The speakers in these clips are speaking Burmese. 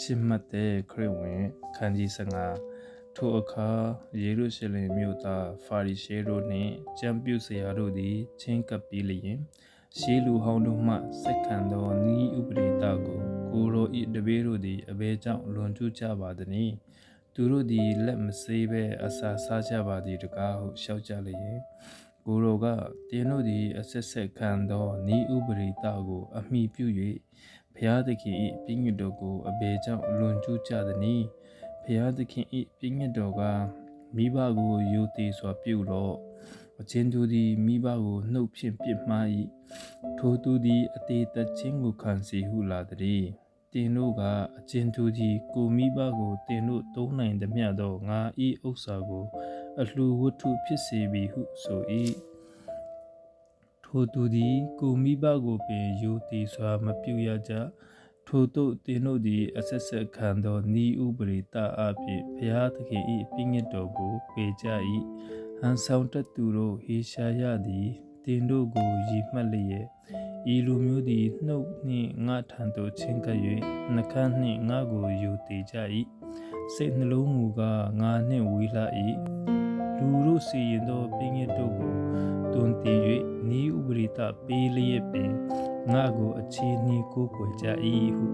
ရှစ်မှတ်တဲ့ခရစ်ဝင်ခန်းကြီး15ထိုအခါယေရုရှလင်မြို့သားဖာရိရှဲတို့နှင့်ကျမ်းပြုဆရာတို့သည်ချင်းကပ်ပြီးလျင်ရှေးလူဟောင်းတို့မှစက္ခံသောဤဥပဒေတာကိုကိုရောဤတပည့်တို့သည်အဘဲကြောင့်လွန်ကျူးကြပါသည်။သူတို့သည်လက်မစေးဘဲအစာစားကြပါသည်တကားဟုရှောက်ကြလျင်ကိုရောကတင်းတို့သည်အဆက်ဆက်ခံသောဤဥပဒေတာကို အမိပြု၍ ဖျားသခင်၏ပြည့်ညတ်တော်ကိုအဘယ်ကြောင့်လွန်ကျူးကြသနည်းဖျားသခင်၏ပြည့်ညတ်တော်ကမိဘကိုယိုသေးစွာပြုတော့အချင်းသူသည်မိဘကိုနှုတ်ဖြင့်ပြစ်မှား၏ထိုသူသည်အသေးသက်ချင်းကိုခံစီဟုလာသည်တင်တို့ကအချင်းသူသည်ကိုမိဘကိုတင်တို့သုံးနိုင်သည်မြတ်သောငါဤဥစ္စာကို အလှဝတ္ထုဖြစ်စေပြီဟုဆို၏ ထိုသူသည်ကိုမိဘကိုပင်ယိုသေးစွာမပြုရကြထို့သို့တင်တို့သည်အဆက်ဆက်ခံသောဤဥပရိတအဖြစ်ဘုရားသခင်၏ပြည့်ညတ်တော်ကိုပေကြ၏ဟန်ဆောင်တတ်သူတို့ဟေရှာယသည်တင်တို့ကိုရည်မှတ်လျက်ဤလူမျိုးသည်နှုတ်နှင့်ငါထံသို့ချင်းကပ်၍နှကန်းနှင့်ငါကိုယူတည်ကြ၏စိတ်နှလုံးမူကားငါနှင့်ဝေးလာ၏ လူတို့စီရင်သောပြည့်ညတ်တို့ကိုတွင်တည်၍ဤဥပရိတပေးလျက်ပင်ငါကိုအခြေနှီးကိုကိုကြ၏ဟု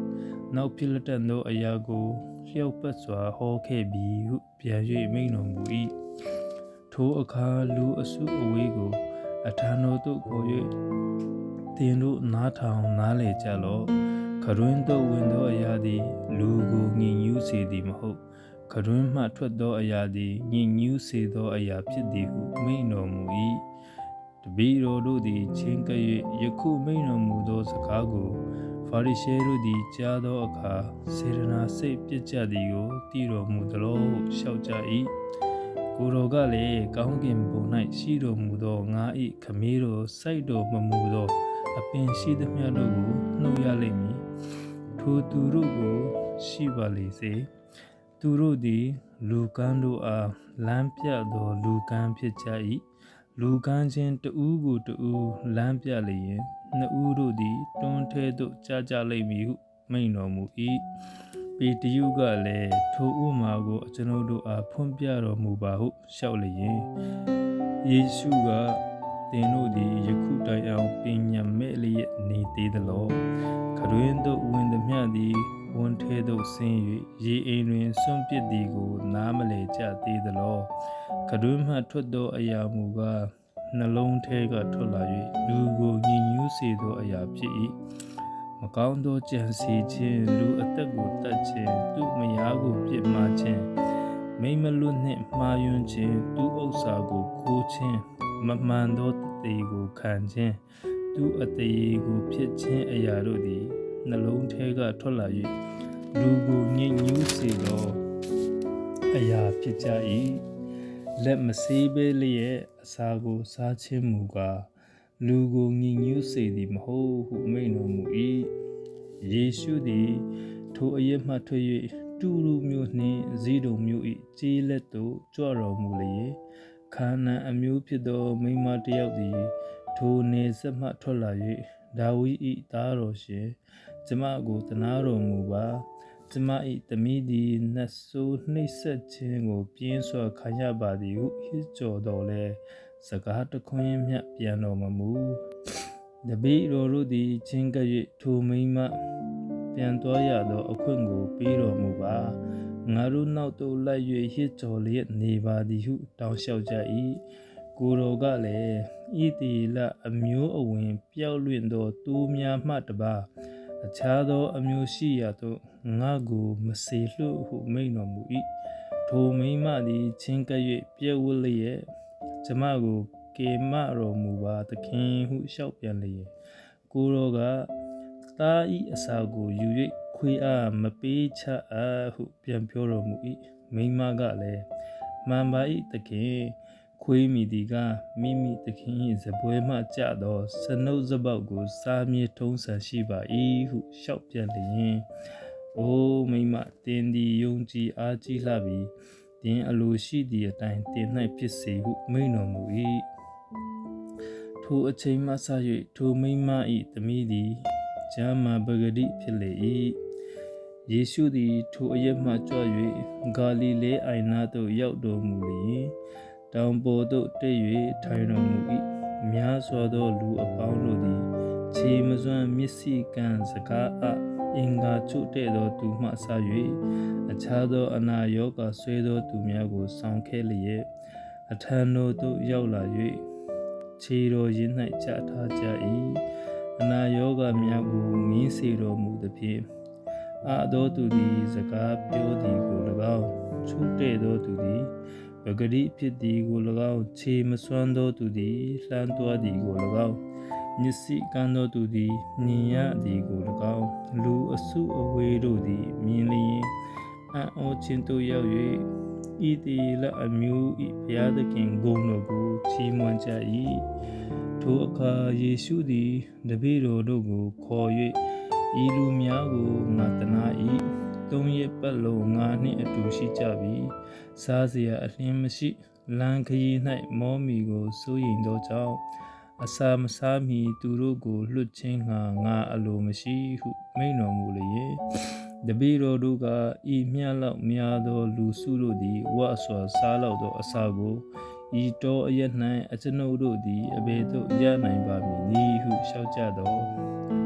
နောက်ဖြစ်လက်သောအရာကိုလျှောက်ပတ်စွာဟောခဲ့ပြီးဟုပြန်၍မိန်တော်မူ၏ထိုအခါလူအစုအဝေးကိုအထာတော်သို့ခေါ်၍တင်တို့နားထောင်နားလေကြလော့ခရွင်းသို့ဝင်သောအရာသည် လူကိုညင်ညူးစေသည်မဟုတ် ခရွင်းမှထွက်သောအရာသည်ညင်ညူးစေသောအရာဖြစ်သည်ဟုမိန်တော်မူ၏တပည့်တော်တို့သည်ချင်းကပ်၍ယခုမိန်တော်မူသောစကားကိုဖာရိရှဲတို့သည်ကြားသောအခါစေရနာစိတ်ပြစ်ကြသည်ကိုသိတော်မူသလိုရှောက်ကြ၏ကိုတော်ကလည်းကောင်းကင်ဘုံ၌ရှိတော်မူသောငါ၏ခမေးတော်စိုက်တော်မမူသောအပင်ရှိသမျှတို့ကိုနှုတ်ရလိမ့်မည်ထိုသူတို့ကိုရှိပါလေစေ သူတို့သည် လူကန်းတို့အားလမ်းပြသော လူကန်းဖြစ်ကြ၏လူကန်းချင်းတဦးကိုတဦးလမ်းပြလျင်နှစ်ဦးတို့သည် တွန်းထဲသို့ကြာကြလိမ့်မည်ဟုမိန့်တော်မူ၏ပေတရုကလည်းထိုဥမာကိုအကျွန်ုပ်တို့အားဖွင့်ပြတော်မူပါဟုလျှောက်လျင်ယေရှုကသင်တို့သည်ယခုတိုင်အောင်ပညာမဲ့လျက်နေသေးသလောခရွင်းသို့ဝင်သည်မြသည် ဝန်ထဲသို့ဆင်း၍ရေအိမ်တွင်ဆွန့်ပစ်သည်ကို နားမလည်ကြသေးသလောကတွင်မှထွက်သောအရာမူကားနှလုံးထဲကထွက်လာ၍လူကိုညှဉ်းညူးစေသောအရာဖြစ်၏မကောင်းသောကြံစီခြင်းလူအသက်ကိုတတ်ခြင်းသူ့မယားကိုပြစ်မှားခြင်းမိမလွတ်နှင့်မှားယွင်းခြင်းသူ့ဥစ္စာကိုခိုးခြင်းမမှန်သောတည်ကိုခံခြင်းသူ့အသေးကိုဖြစ်ခြင်းအရာတို့သည် နှလုံးထဲကထွက်လာ၍လူကိုညှဉ်းညူးစေသောအရာဖြစ်ကြ၏လက်မစေးပဲလျက်အစာကိုစားခြင်းမူကားလူကိုညှဉ်းညူးစေသည်မဟုတ်ဟုမိန့်တော်မူ၏ယေရှုသည် ထိုအရမှထွက်၍တူလူမျိုးနှင့်ဇီးတုံမျိုး၏ကျေးလက်သို့ကြွတော်မူလျက်ခါနန်အမျိုးဖြစ်သောမိန်းမတစ်ယောက်သည် ထိုနေဆက်မှထွက်လာ၍ဒါဝိ၏သားတော်ရှင် ကျမကိုတနာတော်မူပါကျမ၏သမီးသည်နတ်ဆိုးနှိပ်စက်ခြင်းကို ပြင်းစွာခံရပါသည်ဟုဟစ်ကြော်တော်လဲစကားတခွင်းမြပြန်တော်မမူတပည့်တော်တို့သည်ချင်းကပ်၍ထိုမိမပြန်တော်ရသောအခွင့်ကိုပေးတော်မူပါငါတို့နောက်သို့လိုက်၍ဟစ်ကြော်လျက်နေပါသည်ဟုတောင်းလျှောက်ကြ၏ကိုတော်ကလည်းဤတီလအမျိုးအဝင်ပျောက်လွင့်သောတူးများမှတပါ အခြားသောအမျိုးရှိရာသို့ငါကိုမစေလွှတ်ဟုမိန့်တော်မူ၏ထိုမိမသည်ချင်းကပ်၍ပြည့်ဝလျက်ကျမကိုကေမတော်မူပါသခင်ဟုလျှောက်ပြန်လျက်ကိုတော်ကသားဤအစာကိုယူ၍ခွေအားမပေးချအပ်ဟုပြန်ပြောတော်မူ၏မိမကလည်းမှန်ပါ၏သခင် ခွေးမိဒီကမိမိသခင်၏ဇပွဲမှကြသောစနုပ်စပေါက်ကို စားမြေထုံးဆန်ရှိပါ၏ဟုလျှောက်ပြန်လျင်အိုးမိမတင်းဒီယုံကြည်အားကြီးလှပြီတင်းအလိုရှိသည့်အတိုင်းတင်း၌ဖြစ်စေဟုမိန်တော်မူ၏ထိုအချိန်မှစ၍ထိုမိမ၏သမီးသည်ဂျာမာပဂတိဖြစ်လေ၏ယေရှုသည်ထိုအရက်မှကြွ၍ဂါလိလဲအိုင်နာသို့ရောက်တော်မူလျင် တောင်ပေါ်သို့တက်၍ထိုင်တော်မူ၏များစွာသောလူအပေါင်းတို့သည်ခြေမစွမ်းမျက်စိကံစကားအအင်္ဂါချုပ်တဲ့သောသူမှဆ၍အခြားသောအနာရောဂါဆွဲသောသူများကိုဆောင်ခဲ့လျက်အထံတော်သို့ရောက်လာ၍ခြေတော်ရင်း၌ချထားကြ၏အနာရောဂါများကိုငင်းစေတော်မူသည်ဖြင့်အာသောသူသည်စကားပြောသည်ကို၎င်းချုပ်တဲ့သောသူသည်ပ ဂရိဖြစ်သည်ကို၎င်းခြေမစွမ်းသောသူသည်လှမ်းသွားသည်ကို၎င်းမျက်စိကန်းသောသူသည်မြင်ရသည်ကို၎င်းလူအစုအဝေးတို့သည်မြင်လျင်အံ့ဩခြင်းသို့ရောက်၍ဤတိလအမျိုးဤဘုရားသခင်ဂုဏ်တော်ကိုချီးမွမ်းကြ၏ထိုအခါယေရှုသည်တပည့်တော်တို့ကိုခေါ်၍ဤလူများကိုငါတနာ၏ ၃ရက်ပတ်လုံးငါနှင့်အတူရှိကြပြီစားစရာအလင်းမရှိလမ်းခရီး၌မောမီကိုစိုးရိမ်သောကြောင့်အစာမစားမီသူတို့ကိုလွတ်ချင်းငါငါအလိုမရှိဟုမိန့်တော်မူလျက်တပည့်တော်တို့ကဤမြတ်လောက်များသောလူစုတို့သည်ဝါစွာစားလောက်သောအစာကိုဤတော်အရ၌အကျွန်ုပ်တို့သည်အဘယ်သို့ရနိုင်ပါမည်နည်းဟုလျှောက်ကြသော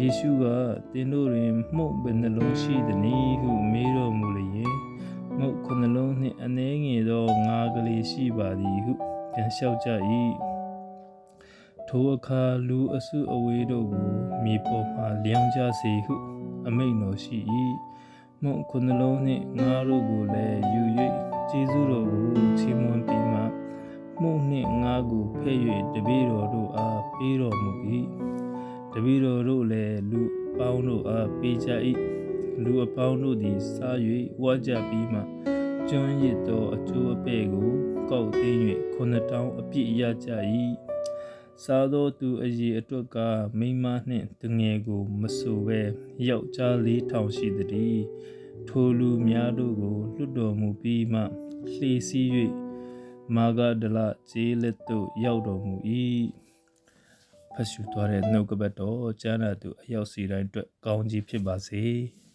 ယေရှုကသင်တို့တွင်မှုန့်ဘယ်နှလုံးရှိသနည်းဟုမေးတော်မူလျက်မုတ်ခုနှလုံးနှင့်အနှဲငယ်သောငါးကလေးရှိပါသည်ဟုပြန်လျှောက်ကြ၏ထိုအခါလူအစုအဝေးတို့ကိုမြေပေါ်မှလျောင်းကြစေဟု အမိန့်တော်ရှိ၏မုတ်ခုနှလုံးနှင့်ငါးတို့ကိုလည်းယူ၍ကျေးဇူးတော်ကိုချီးမွမ်းပြီးမှမှုန့်နှင့်ငါးကိုဖဲ့၍တပည့်တော်တို့အားပေးတော်မူ၏တ ပည့်တော်တို့လည်းလူအပေါင်းတို့အားပေးကြ၏လူအပေါင်းတို့သည်စား၍ဝါကြပြီးမှကျွမ်းရစ်သောအကျိုးအပဲ့ကိုကောက်သိမ်း၍ခုနှစ်တောင်းအပြည့်ရကြ၏စားသောသူအည်အတွက်ကမိန်းမနှင့်တငယ်ကိုမဆိုဘဲယောက်ျားလေးထောင်ရှိသည်ထိုလူများတို့ကိုလွတ်တော်မူပြီးမှလှေစီး၍မာဂဒလကျေးလက်သို့ရောက်တော်မူ၏ ဖတ်ရှုသွားတဲ့နှုတ်ကပတ်တော်ကျမ်းစာသူအရောက်စီတိုင်းအတွက်ကောင်းကြီးဖြစ်ပါစေ။